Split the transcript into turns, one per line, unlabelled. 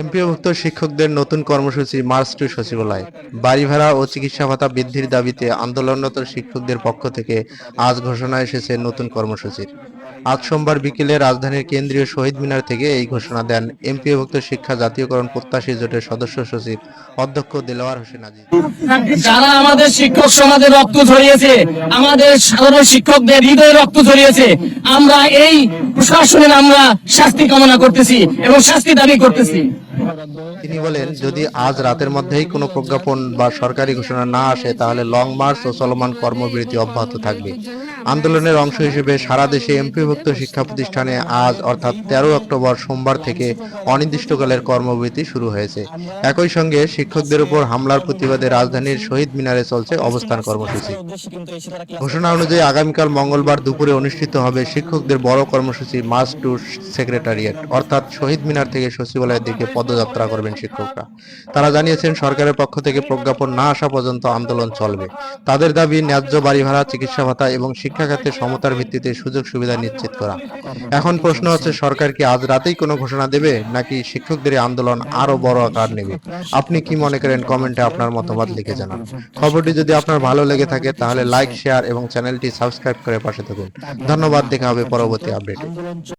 এমপিওভুক্ত শিক্ষকদের নতুন কর্মসূচি মার্চ টু সচিবালয়। বাড়ি ভাড়া ও চিকিৎসা ভাতা বৃদ্ধির দাবিতে আন্দোলনরত শিক্ষকদের পক্ষ থেকে আজ ঘোষণা এসেছে নতুন কর্মসূচির। আজ সোমবার বিকেলে রাজধানীর কেন্দ্রীয় শহীদ মিনার থেকে এই ঘোষণা দেন এমপিওভুক্ত শিক্ষা জাতীয়করণ প্রত্যাশী জোটের সদস্য সচিব অধ্যক্ষ দেলোয়ার হোসেন আজিজ।
যারা আমাদের শিক্ষক সমাজের রক্ত ঝরিয়েছে আমাদের সাধারণ শিক্ষকদের হৃদয়ে রক্ত ঝরিয়েছে আমরা এই প্রশাসনের আমরা শাস্তি কামনা করতেছি এবং শাস্তি দাবি করতেছি।
তিনি বলেন যদি আজ রাতের মধ্যেই কোনো প্রজ্ঞাপন বা সরকারি ঘোষণা না আসে তাহলে লং মার্চ ও চলমান কর্মবিরতি অব্যাহত থাকবে। আন্দোলনের অংশ হিসেবে সারা দেশে এমপিভুক্ত শিক্ষা প্রতিষ্ঠানে আজ, অর্থাৎ তেরো অক্টোবর সোমবার থেকে অনির্দিষ্টকালের কর্মবিরতি শুরু হয়েছে। একই সঙ্গে শিক্ষকদের উপর হামলার প্রতিবাদে রাজধানীর শহীদ মিনারে চলছে অবস্থান কর্মসূচি। ঘোষণা অনুযায়ী আগামীকাল মঙ্গলবার দুপুরে অনুষ্ঠিত হবে শিক্ষকদের বড় কর্মসূচি মার্চ টু সেক্রেটারিয়েট। অর্থাৎ শহীদ মিনার থেকে সচিবালয়ের দিকে পদযাত্রা করবেন শিক্ষকরা। তারা জানিয়েছেন, সরকারের পক্ষ থেকে প্রজ্ঞাপন না আসা পর্যন্ত আন্দোলন চলবে। তাদের দাবি, ন্যায্য বাড়ি ভাড়া, চিকিৎসা ভাতা এবং শিক্ষা খাতে সমতার ভিত্তিতে সুযোগ সুবিধা নিশ্চিত করা। এখন প্রশ্ন হচ্ছে, সরকার কি আজ রাতেই কোনো ঘোষণা দেবে, নাকি শিক্ষকদের আন্দোলন আরও বড় আকার নেবে? আপনি কি মনে করেন, কমেন্টে আপনার মতামত লিখে জানান। খবরটি যদি আপনার ভালো লেগে থাকে, তাহলে লাইক, শেয়ার এবং চ্যানেলটি সাবস্ক্রাইব করে পাশে থাকুন। ধন্যবাদ, দেখা হবে পরবর্তী আপডেটে।